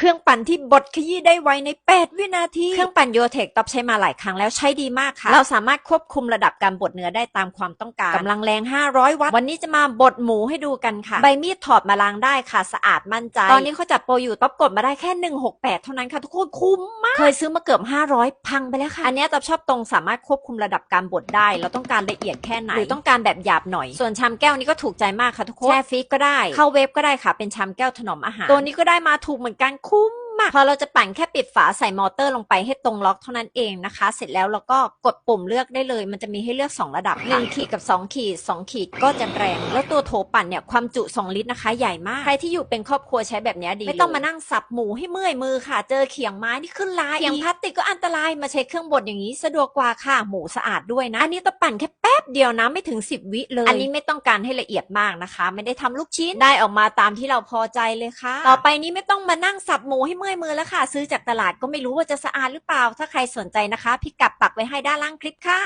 เครื่องปั่นที่บดขยี้ได้ไวใน 8 วินาที เครื่องปั่นโยเทคต๊อบใช้มาหลายครั้งแล้วใช้ดีมากค่ะ เราสามารถควบคุมระดับการบดเนื้อได้ตามความต้องการ กำลังแรง 500 วัตต์ วันนี้จะมาบดหมูให้ดูกันค่ะ ใบมีดถอดมาล้างได้ค่ะ สะอาดมั่นใจ ตอนนี้เขาจัดโปรอยู่ต๊อบกดมาได้แค่ 168 เท่านั้นค่ะ ทุกคนคุ้มมาก เคยซื้อมาเกือบ 500 พังไปแล้วค่ะ อันเนี้ยต๊อบชอบตรงสามารถควบคุมระดับการบดได้ เราต้องการละเอียดแค่ไหน หรือต้องการแบบหยาบหน่อย ส่วนชามแก้วนี้ก็ถูกใจมากค่ะทุกคน แช่ฟรีซก็ได้ เข้าเวฟก็ได้ค่ะ เป็นชามแก้วถนอมอาหาร ตัวนี้ก็ได้มาถูกเหมือนกันคุ้ม มาก พอเราจะปั่นแค่ปิดฝาใส่มอเตอร์ลงไปให้ตรงล็อกเท่านั้นเองนะคะ เสร็จแล้วเราก็กดปุ่มเลือกได้เลย มันจะมีให้เลือก 2 ระดับ1ขีดกับ 2 ขีด 2 ขีดก็จะแรง แล้วตัวโถปั่นเนี่ยความจุ 2 ลิตรนะคะ ใหญ่มาก ใครที่อยู่เป็นครอบครัวใช้แบบนี้ดี ไม่ต้องมานั่งสับหมูให้เมื่อยมือค่ะ เจอเขียงไม้นี่ขึ้นลายเขียงพลาสติกก็อันตรายมาใช้เครื่องบดอย่างนี้สะดวกกว่าค่ะ หมูสะอาดด้วยนะ อันนี้ต้องปั่นแค่แป๊บเดียวนะไม่ถึง 10 วิเลย อันนี้ไม่ต้องการให้ละเอียดมากนะคะ ไม่ได้ทำลูกชิ้นได้ออกมาตามที่เราพอใจเลยค่ะ ต่อไปนี้ไม่ต้องมานั่งสับหมูให้เมื่อยมือแล้วค่ะ ซื้อจากตลาดก็ไม่รู้ว่าจะสะอาดหรือเปล่า ถ้าใครสนใจนะคะ พี่กับปักไว้ให้ด้านล่างคลิปค่ะ